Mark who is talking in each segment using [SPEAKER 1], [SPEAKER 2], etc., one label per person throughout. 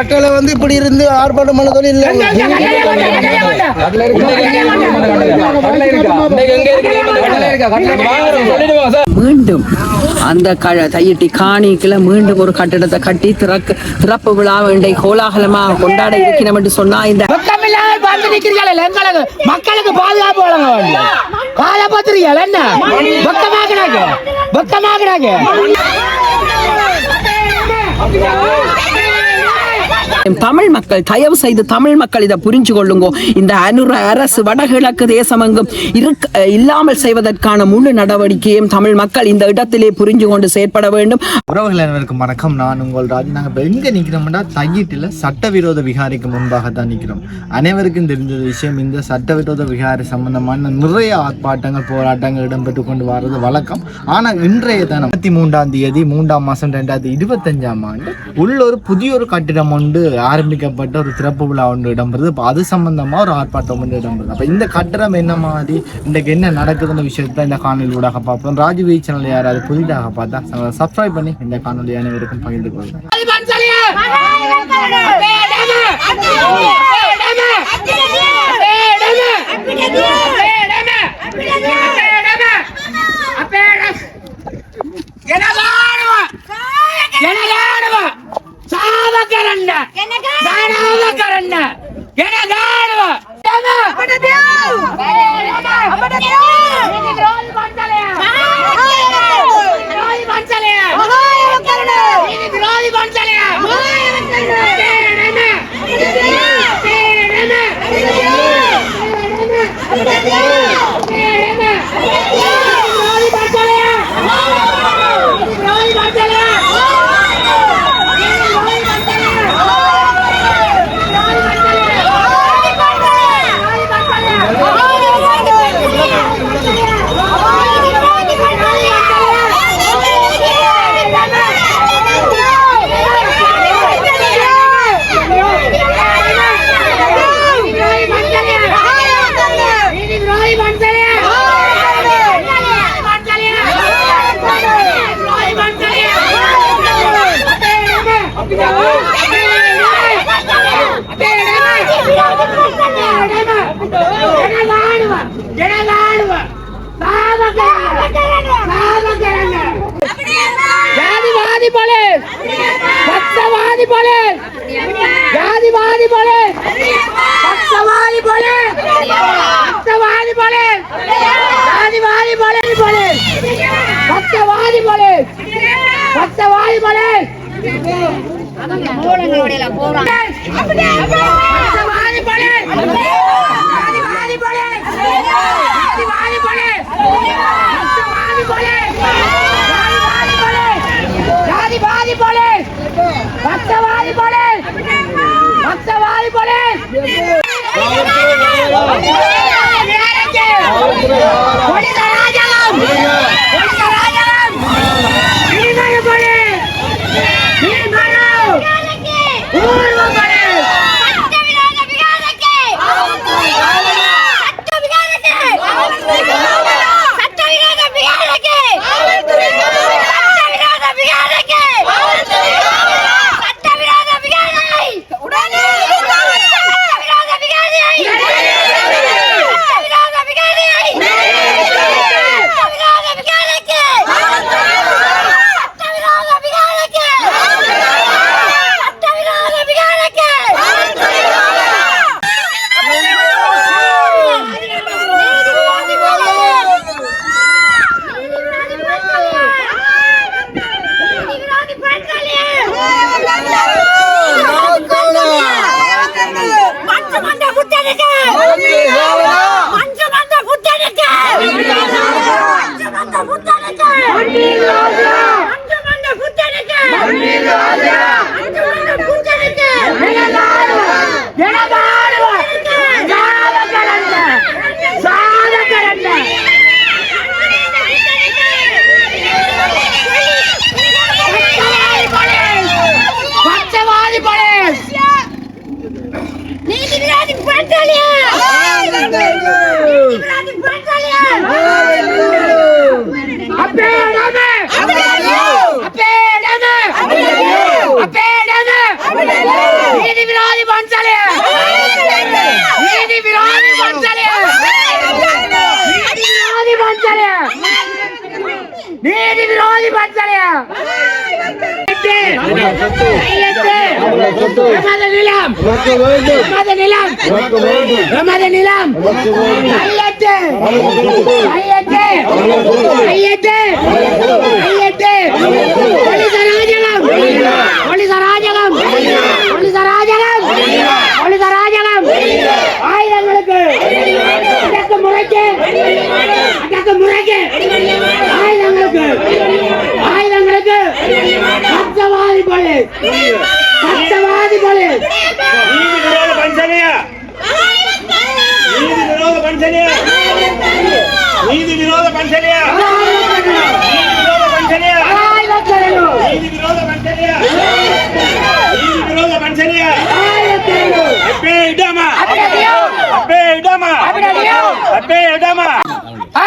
[SPEAKER 1] கட்டளை வந்து இப்படி இருந்து ஆர்ப்பாட்டம் பண்ண இல்லை
[SPEAKER 2] மீண்டும் அந்த க தையிட்டி காணிக்குள்ள மீண்டும் ஒரு கட்டிடத்தை கட்டி திறக்க திறப்பு விழா வேண்டை கோலாகலமாக கொண்டாட இருக்கிறோம் என்று சொன்னா இந்த
[SPEAKER 3] மக்களுக்கு பாதுகாப்பு வழங்க வேண்டும் காலபத்திரிகள் என்ன வெக்கமாக்குறாங்க வெக்கமாக்குறாங்க
[SPEAKER 2] தமிழ் மக்கள் தயவு செய்து தமிழ் மக்கள் இதை புரிஞ்சு கொள்ளுங்க. இந்த அனுர அரசு வடகிழக்கு தேசமெங்கும் இருக்க இல்லாமல் செய்வதற்கான முழு நடவடிக்கையும் தமிழ் மக்கள் இந்த இடத்திலே புரிஞ்சு கொண்டு செயற்பட வேண்டும்.
[SPEAKER 4] உறவுகள் அனைவருக்கும் வணக்கம். நான் உங்கள் ராஜ் நாங்கள் இப்போ எங்கே நிற்கிறோம்னா தையீட்டில் சட்டவிரோத விகாரிக்கு முன்பாக தான் நிற்கிறோம் அனைவருக்கும் தெரிஞ்ச விஷயம் இந்த சட்டவிரோத விகாரி சம்பந்தமான நிறைய ஆர்ப்பாட்டங்கள் போராட்டங்கள் இடம்பெற்று கொண்டு வர்றது வழக்கம். ஆனால் இன்றைய தினம் இருபத்தி மூன்றாம் தேதி மூன்றாம் மாதம் ரெண்டாயிரத்தி இருபத்தஞ்சாம் ஆண்டு உள்ள ஒரு புதிய ஒரு கட்டிடம் ஒன்று ஆரம்பிக்கப்பட்ட ஒரு திறப்பு விழா ஒன்று இடம்பெறுது இப்போ அது சம்பந்தமாக ஒரு ஆர்ப்பாட்டம் ஒன்று இடம்பெறுது அப்போ இந்த கட்டிடம் என்ன மாதிரி இன்றைக்கு என்ன நடக்குதுன்ற விஷயத்தை இந்த காணொலி ஊடாக பார்ப்போம் ராஜீவ் சேனல் யாராவது புதிதாக பார்த்தா சப்ஸ்கிரைப் பண்ணி இந்த காணொலி அனைவருக்கும் பகிர்ந்து கொள்ளுங்கள்
[SPEAKER 3] சாவகரண்ட சாவகரண்ட எனகாடுவ ஜாதிவாதி போலீஸ் பக்தவாதி போலீஸ் ஜாதிவாதி போலீஸ் பக்தவாதி போலீஸ் பக்தவாதி போலீஸ் ஜாதிவாதி போலீஸ் போலீஸ் பக்தவாதி போலீஸ் பக்தவாதி போலீஸ் பக்தவாதி போலீஸ் ஜாதிவாதி போலீஸ் ஜாதிவாதி போலீஸ் ஜாதிவாதி போலீஸ் பக்தவாதி போலீஸ் ஜாதிவாதி போலீஸ் பக்தவாதி போலீஸ் பக்தவாதி எமது நிலம். எமது நிலம். எமது நிலம். கையெட்டு கையெட்டு போலீஸ் அராஜகம் போலீஸ் அராஜகம் போலீஸ் அராஜகம் போலீஸ் அராஜகம் ஆயுதங்களுக்கு அடக்கு முறைக்கு அடக்கு முறைக்கு ஆயுதங்களுக்கு ஆயுதங்களுக்கு சத்தவாதி போலீஸ் சத்தவாதி போலீஸ்
[SPEAKER 5] நீதி விரோத பஞ்சனையா நீதி விரோத பஞ்சனையா நீதி விரோத பஞ்சனையா நீதி விரோத பஞ்சனையா
[SPEAKER 3] ஆயுதத்தரணும்
[SPEAKER 5] நீதி விரோத பஞ்சனையா நீதி விரோத பஞ்சனையா அப்பே இடமா அப்பே இடமா
[SPEAKER 3] ஆ?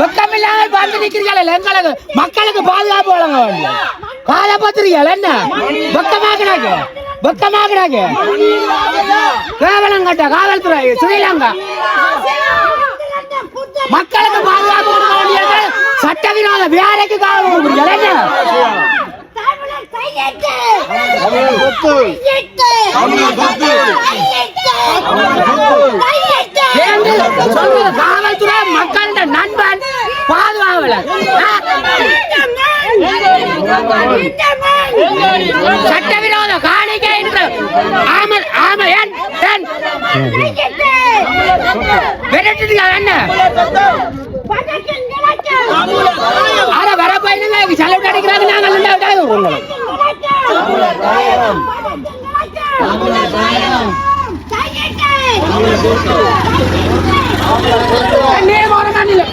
[SPEAKER 3] வெக்கம் இல்லாமல் பார்த்து நிக்கிறீங்களே எங்களுக்கு மக்களுக்கு பாதுகாப்பு வழங்க வேண்டும் கால பத்திரிகள் என்ன? வெக்கமாக்குறாங்க வெக்கமாக்குறாங்க கேவலம் கட்ட காவல்துறை ஸ்ரீலங்கா. மக்களுக்கு பாதுகாப்பு கொடுக்க வேண்டியது சட்டவிரோத வேலைக்கு காவல் கொடுக்குறீங்க என்ன?
[SPEAKER 6] கையெட்டு கையெட்டு கையெட்டு
[SPEAKER 3] என்று சொல்றது காவல்துறை மக்களிட நண்பன் பாதுகாவலர். சட்டவிரோத காணிக்கை என்று ஆமல் ஆமல் ஏன் ஏன் என்ன? அட வர பையனுங்க செலவு கிடைக்கிறாங்க நாங்கள் இல்லை விடாது உங்களை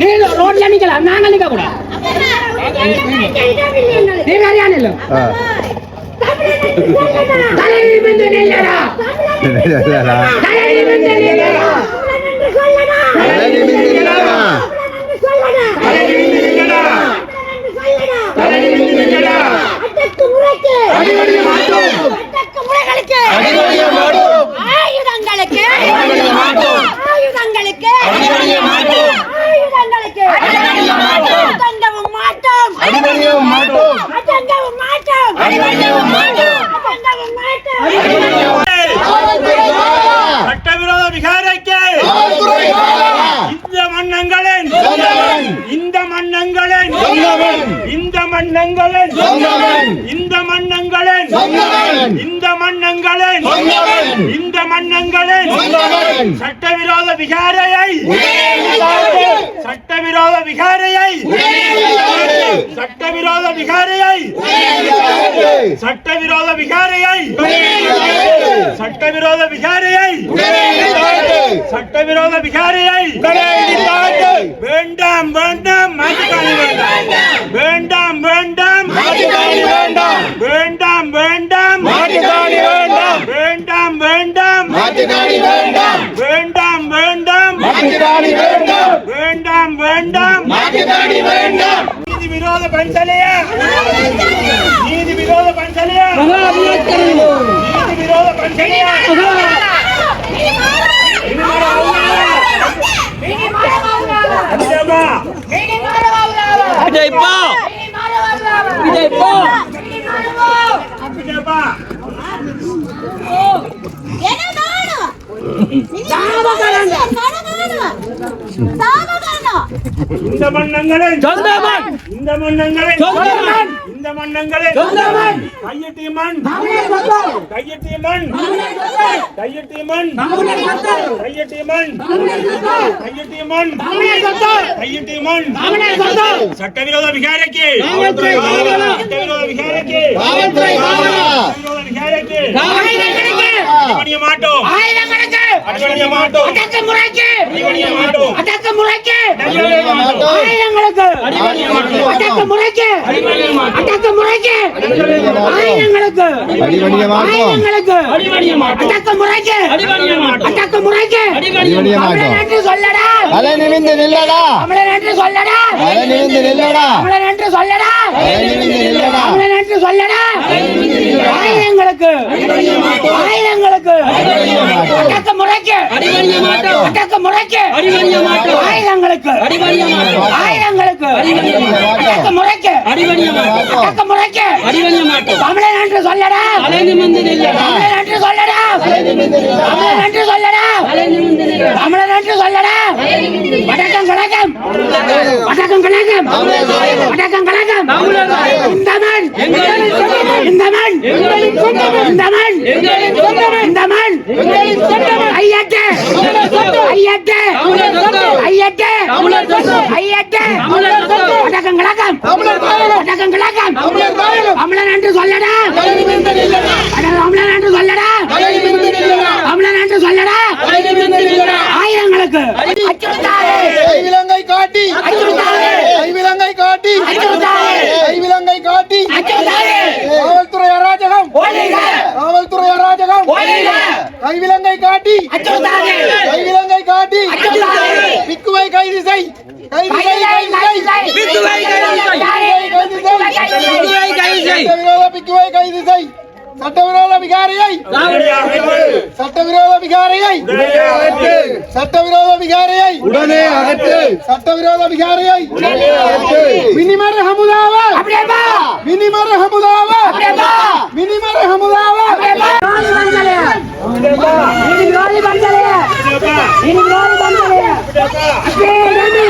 [SPEAKER 3] நீ ரோட்ல நிக்கலாம் நாங்க நிக்க கூட நில்லடா நில்லடா
[SPEAKER 6] ஆயுதங்களுக்கு. ஆயுதங்களுக்கு. ஆயுதங்களுக்கு. அடங்கவும் மாட்டோம். அடங்கவும் மாட்டோம். அடங்கவும் மாட்டோம்.
[SPEAKER 5] சட்டவிரோத விகாரைக்கு இந்த மன்னங்களின் இந்த மன்னங்களின் இந்த மன்னங்களின் இந்த மன்னங்களின் இந்த மன்னங்களின் இந்த மன்னங்களின் சட்டவிரோத விகாரையை சட்டவிரோத விகாரையை சட்டவிரோத விகாரையை சட்டவிரோத விகாரையை சட்டவிரோத விகாரையை சட்டவிரோத விகாரையை வேண்டாம் வேண்டாம் மாட்டுக்காணி வேண்டாம். வேண்டாம். வேண்டாம் மாட்டுக்காணி வேண்டாம் வேண்டாம் வேண்டாம் மாட்டுக்காணி வேண்டாம் வேண்டாம் வேண்டாம் மாட்டுக்காணி வேண்டாம். வேண்டாம் வேண்டாம். மாட்டுக்காணி வேண்டாம். வேண்டாம் வேண்டாம். மாட்டுக்காணி வேண்டாம். நீதி விரோத பஞ்சலையா நீதி விரோத பஞ்சலையா நீதி விரோத பஞ்சலையா அச்சமா இந்த மன்னங்களின் இந்த மன்னங்களின் இந்த மன்னங்களின் கையெட்டி மண் கையெட்டி மண் கையெட்டி மண் கையெட்டி மண் கையெட்டி மண் கையெட்டி மண் சட்டவிரோத விகாரைக்கு! சட்டவிரோத விகாரைக்கு சட்டவிரோத விகாரைக்கு அடிபணிய மாட்டோம் அடிபணிய மாட்டோம்.
[SPEAKER 3] அடக்கு முறைக்கு.
[SPEAKER 5] அடிபணிய மாட்டோம்.
[SPEAKER 3] அடக்கு முறைக்கு.
[SPEAKER 5] அடிபணிய மாட்டோம்.
[SPEAKER 3] ஆயுதங்களுக்கு அடக்கு முறைக்கு. அடக்கு முறைக்கு. ஆயுதங்களுக்கு ஆயுதங்களுக்கு அடக்கு முறைக்கு. அடக்கு முறைக்கு. தமிழன் என்று சொல்லடா.
[SPEAKER 4] தலை நிமிந்து நில்லடா.
[SPEAKER 3] தமிழன் என்று சொல்லடா.
[SPEAKER 4] தலை நிமிந்து நில்லடா.
[SPEAKER 3] தமிழன் என்று சொல்லடா.
[SPEAKER 4] தலை நிமிந்து நில்லடா.
[SPEAKER 3] தமிழன் என்று சொல்லடா. ஆயுதங்களுக்கு ஆயுதங்களுக்கு ஆயுதங்களுக்கு அடக்க முறைக்கு. அடக்க முறைக்கு. ஆயுதங்களுக்கு. ஆயுதங்களுக்கு. அடக்க முறைக்கு. அடக்க முறைக்கு. தமிழன் என்று சொல்லடா. தமிழன் என்று சொல்லடா. தமிழன் என்று சொல்லடா. தமிழன் என்று சொல்லடா. வணக்கம் கணக்கம் வணக்கம் கணக்கம் வணக்கம் கணக்கம் இந்த மண். இந்த மண். இந்த மண். இந்த மண். ஐயட்டு ஐயட்டு ஐயட்டு ஐயட்டு வணக்கம் கணக்கம் வணக்கம் கணக்கம் தமிழன் என்று சொல்லடா! தமிழன் என்று சொல்லடா! தமிழன் என்று சொல்லடா! ஆயிரங்களுக்கு!
[SPEAKER 1] காட்டி! காட்டி! காட்டி! காவல்துறை அராஜகம்! காவல்துறை அராஜகம்! கைவிலங்கை காட்டி. கைவிலங்கை காட்டி. பிக்குவை கைது செய் கைது செய் கைது செய்
[SPEAKER 3] பிக்குவை கைது செய்.
[SPEAKER 1] சட்டவிரோத விகாரியை. சட்டவிரோத விகாரியை. சட்டவிரோத விகாரியை. உடனே அகற்று சட்டவிரோத விகாரியை. மினிமர் ஹமுதாவ. மினிமர் ஹமுதாவ. மினிமர் ஹமுதாவ
[SPEAKER 3] రోజులు పంచాలి ఎనిమిది రోజులు
[SPEAKER 1] పంచాలి ఎనిమిది
[SPEAKER 3] రోజులు పంచాలి అదే అదే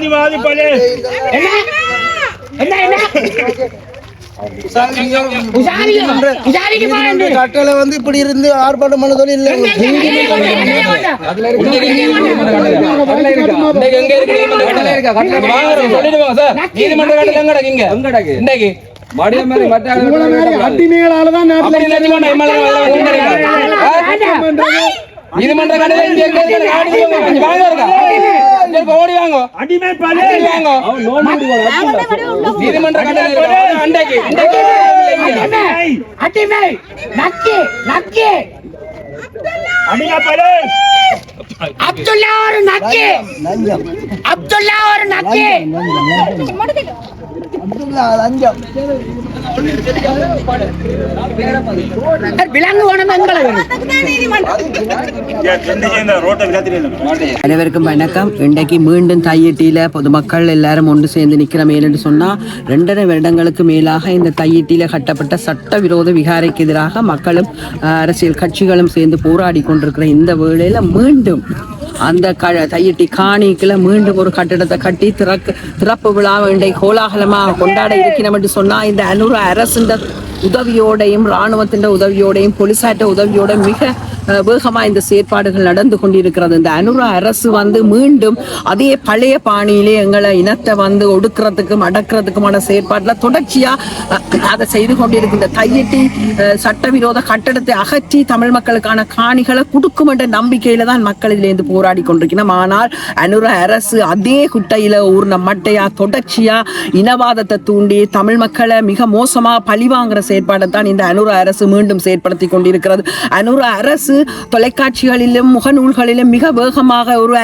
[SPEAKER 1] ஜாதிவாதி
[SPEAKER 5] பலே
[SPEAKER 3] என்ன? என்ன என்ன? பாருங்க.
[SPEAKER 1] கட்டளை வந்து இப்படி இருந்து ஆர்ப்பாட்டம் பண்ண இல்லை.
[SPEAKER 7] நீதிமன்ற கட்டளை. எங்க கிடக்கு இங்க? கொண்டிருக்காங்க. நீதிமன்ற கட்டளை வாங்க. நீதிமன்ற கட்டளை இருக்கா? அண்டைக்கு. அண்டைக்கு
[SPEAKER 2] அனைவருக்கும் வணக்கம். இன்றைக்கு மீண்டும் தையீட்டியில பொதுமக்கள் எல்லாரும் ஒன்று சேர்ந்து நிற்கிறோம் ஏன்னு சொன்னா ரெண்டரை வருடங்களுக்கு மேலாக இந்த தையீட்டியில கட்டப்பட்ட சட்டவிரோத விகாரைக்கு எதிராக மக்களும் அரசியல் கட்சிகளும் சேர்ந்து போராடி கொண்டிருக்கிற இந்த வேளையில மீண்டும் அந்த க தையட்டி காணிக்கில் மீண்டும் ஒரு கட்டிடத்தை கட்டி திறக்க திறப்பு விழா வேண்டை கோலாகலமாக கொண்டாட இருக்கிறோம் என்று சொன்னா இந்த அனுர அரசின் உதவியோடையும் இராணுவத்தின் உதவியோடையும் போலீசார்ட்ட உதவியோட மிக வேகமா இந்த செயற்பாடுகள் நடந்து கொண்டிருக்கிறது. இந்த அனுர அரசு வந்து மீண்டும் அதே பழைய பாணியிலே எங்களை இனத்தை வந்து ஒடுக்கிறதுக்கும் அடக்கிறதுக்குமான செயற்பாட்டில் தொடர்ச்சியா அதை செய்து கொண்டிருக்கின்ற தையட்டி சட்டவிரோத கட்டடத்தை அகற்றி தமிழ் மக்களுக்கான காணிகளை கொடுக்கும் என்ற நம்பிக்கையில தான் மக்கள் இதிலேருந்து போராடி கொண்டிருக்கிறோம். ஆனால் அனுர அரசு அதே குட்டையில ஊர்ன மட்டையா தொடர்ச்சியா இனவாதத்தை தூண்டி தமிழ் மக்களை மிக மோசமா பழிவாங்கிற செயற்பாடை தான் இந்த அனுர அரசு மீண்டும் செயற்படுத்தி கொண்டிருக்கிறது. அனுர அரசு தொலைக்காட்சிகளிலும் முகநூல்களிலும் மிக வேகமாக ஒரு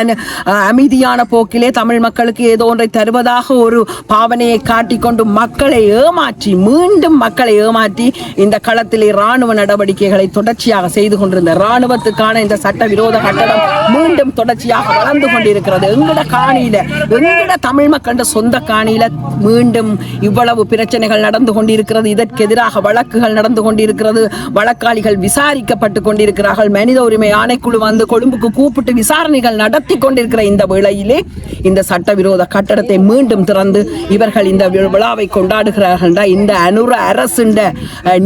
[SPEAKER 2] அமைதியான போக்கிலே தமிழ் மக்களுக்கு ஏதோ ஒன்றை தருவதாக ஒரு பாவனையை காட்டிக்கொண்டு மக்களை ஏமாற்றி மீண்டும் மக்களை ஏமாற்றி இந்த களத்திலே இராணுவ நடவடிக்கைகளை தொடர்ச்சியாக செய்து கொண்டிருந்த ராணுவத்துக்கான இந்த சட்டவிரோத கட்டடம் மீண்டும் தொடர்ச்சியாக வளர்ந்து கொண்டிருக்கிறது. எங்கட காணியில எங்கட தமிழ் மக்களின் சொந்த காணியில மீண்டும் இவ்வளவு பிரச்சனைகள் நடந்து கொண்டிருக்கிறது. இதற்கு எதிராக வழக்குகள் நடந்து கொண்டிருக்கிறது. வழக்காளிகள் விசாரிக்கப்பட்டு கொண்டிருக்கிறார்கள். அவர்கள் மனித உரிமை ஆணைக்குழு வந்து கொழும்புக்கு கூப்பிட்டு விசாரணைகள் நடத்தி கொண்டிருக்கிற இந்த வேளையிலே இந்த சட்டவிரோத கட்டடத்தை மீண்டும் திறந்து இவர்கள் இந்த வி- விழாவை கொண்டாடுகிறார்கள் இந்த அனுர அரசின்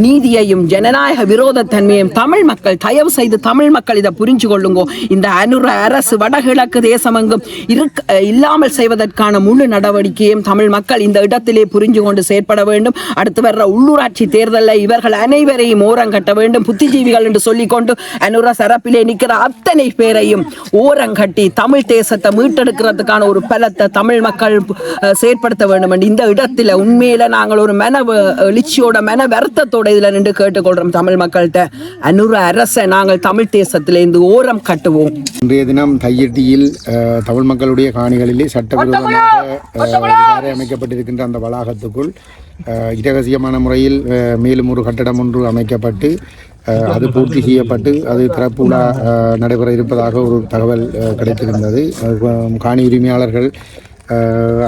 [SPEAKER 2] நீதியையும் ஜனநாயக விரோத தன்மையும் தமிழ் மக்கள் தயவு செய்து தமிழ் மக்கள் இதை புரிஞ்சு கொள்ளுங்கோ. இந்த அனுர அரசு வடகிழக்கு தேசமெங்கும் இருக்க இல்லாமல் செய்வதற்கான முழு நடவடிக்கையும் தமிழ் மக்கள் இந்த இடத்திலே புரிஞ்சு கொண்டு செயற்பட வேண்டும். அடுத்து வர்ற உள்ளூராட்சி தேர்தலில் இவர்கள் அனைவரையும் ஓரங்கட்ட வேண்டும். புத்திஜீவிகள் என்று சொல்லிக்கொண்டு அனுர சரப்பிலே நிற்கிற அத்தனை பேரையும் ஓரங்கட்டி தமிழ் தேசத்தை மீட்டெடுக்கிறதுக்கான ஒரு பலத்தை தமிழ் மக்கள் செயற்படுத்த வேண்டும். என்று இந்த இடத்துல உண்மையில நாங்கள் ஒரு மன எழுச்சியோட மன வருத்தத்தோட இதுல நின்று கேட்டுக்கொள்றோம் தமிழ் மக்கள்கிட்ட. அனுர அரசை நாங்கள் தமிழ் தேசத்திலிருந்து ஓரம் கட்டுவோம்.
[SPEAKER 8] இன்றைய தினம் தையிட்டியில் தமிழ் மக்களுடைய காணிகளிலே சட்டவிரோதமாக அமைக்கப்பட்டிருக்கின்ற அந்த வளாகத்துக்குள் இரகசியமான முறையில் மேலும் ஒரு கட்டடம் ஒன்று அமைக்கப்பட்டு அது பூர்த்தி செய்யப்பட்டு அது திறப்பு விழா நடைபெற இருப்பதாக ஒரு தகவல் கிடைத்திருந்தது. காணி உரிமையாளர்கள்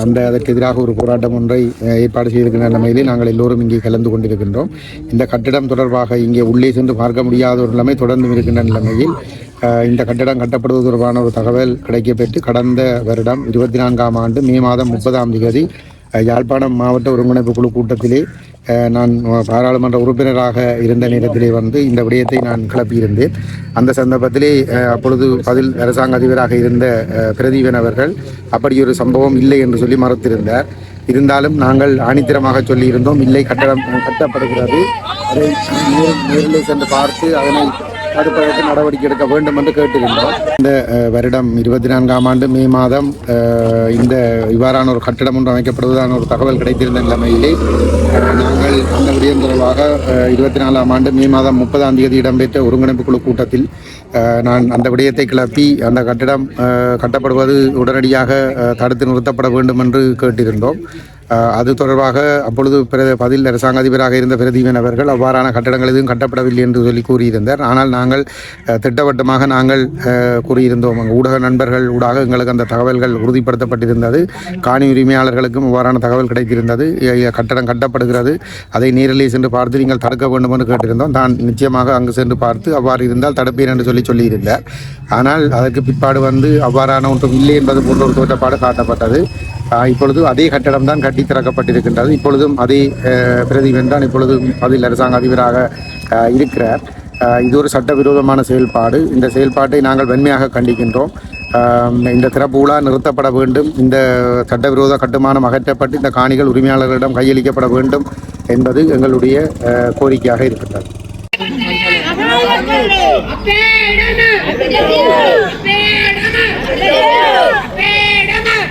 [SPEAKER 8] அந்த அதற்கு எதிராக ஒரு போராட்டம் ஒன்றை ஏற்பாடு செய்திருக்கின்ற நிலைமையிலே நாங்கள் எல்லோரும் இங்கே கலந்து கொண்டிருக்கின்றோம். இந்த கட்டிடம் தொடர்பாக இங்கே உள்ளே சென்று பார்க்க முடியாத ஒரு நிலைமை தொடர்ந்து இருக்கின்ற நிலைமையில் இந்த கட்டடம் கட்டப்படுவது தொடர்பான ஒரு தகவல் கிடைக்கப்பெற்று கடந்த வருடம் இருபத்தி நான்காம் ஆண்டு மே மாதம் முப்பதாம் தேதி யாழ்ப்பாணம் மாவட்ட ஒருங்கிணைப்பு குழு கூட்டத்திலே நான் பாராளுமன்ற உறுப்பினராக இருந்த நேரத்திலே வந்து இந்த விடயத்தை நான் கிளப்பியிருந்தேன். அந்த சந்தர்ப்பத்திலே அப்பொழுது பதில் அரசாங்க அதிபராக இருந்த பிரதீபன் அவர்கள் அப்படி ஒரு சம்பவம் இல்லை என்று சொல்லி மறுத்திருந்தார். இருந்தாலும் நாங்கள் ஆணித்தரமாக சொல்லியிருந்தோம் இல்லை கட்டடம் கட்டப்படுகிறது. அதை நேரில் சென்று பார்த்து அதனை தடுப்பதற்கு நடவடிக்கை எடுக்க வேண்டும் என்று கேட்டிருந்தோம் இந்த வருடம் இருபத்தி நான்காம் ஆண்டு மே மாதம் இந்த இவ்வாறான ஒரு கட்டிடம் ஒன்று அமைக்கப்படுவதான ஒரு தகவல் கிடைத்திருந்த நிலைமையிலே நாங்கள் அந்த விடயம் தொடர்பாக இருபத்தி நாலாம் ஆண்டு மே மாதம் முப்பதாம் தேதி இடம்பெற்ற ஒருங்கிணைப்பு குழு கூட்டத்தில் நான் அந்த விடயத்தை கிளப்பி அந்த கட்டிடம் கட்டப்படுவது உடனடியாக தடுத்து நிறுத்தப்பட வேண்டும் என்று கேட்டிருந்தோம். அது தொடர்பாக அப்பொழுது பிர- பதில் அரசாங்க அதிபராக இருந்த பிரதீபன் அவர்கள் அவ்வாறான கட்டடங்கள் எதுவும் கட்டப்படவில்லை என்று சொல்லி கூறியிருந்தார். ஆனால் நாங்கள் திட்டவட்டமாக நாங்கள் கூறியிருந்தோம். ஊடக நண்பர்கள் ஊடாக எங்களுக்கு அந்த தகவல்கள் உறுதிப்படுத்தப்பட்டிருந்தது. காணி உரிமையாளர்களுக்கும் அவ்வாறான தகவல் கிடைத்திருந்தது. கட்டடம் கட்டப்படுகிறது. அதை நேரிலே சென்று பார்த்து நீங்கள் தடுக்க வேண்டும் என்று கேட்டிருந்தோம். தான் நிச்சயமாக அங்கு சென்று பார்த்து அவ்வாறு இருந்தால் தடுப்பேன் என்று சொல்லி சொல்லியிருந்தார். ஆனால் அதற்கு பிற்பாடு வந்து அவ்வாறான ஒன்றும் இல்லை என்பது போன்ற ஒரு தோற்றப்பாடு காட்டப்பட்டது. இப்பொழுது அதே கட்டடம் தான் கட்டி திறக்கப்பட்டிருக்கின்றது. இப்பொழுதும் அதே பிரதிபன் தான் இப்பொழுதும் பதில் அரசாங்க அதிபராக இருக்கிறார். இது ஒரு சட்டவிரோதமான செயல்பாடு. இந்த செயல்பாட்டை நாங்கள் வன்மையாக கண்டிக்கின்றோம். இந்த திறப்பு உலா நிறுத்தப்பட வேண்டும். இந்த சட்டவிரோத கட்டுமானம் அகற்றப்பட்டு இந்த காணிகள் உரிமையாளர்களிடம் கையளிக்கப்பட வேண்டும் என்பது எங்களுடைய கோரிக்கையாக இருக்கின்றது.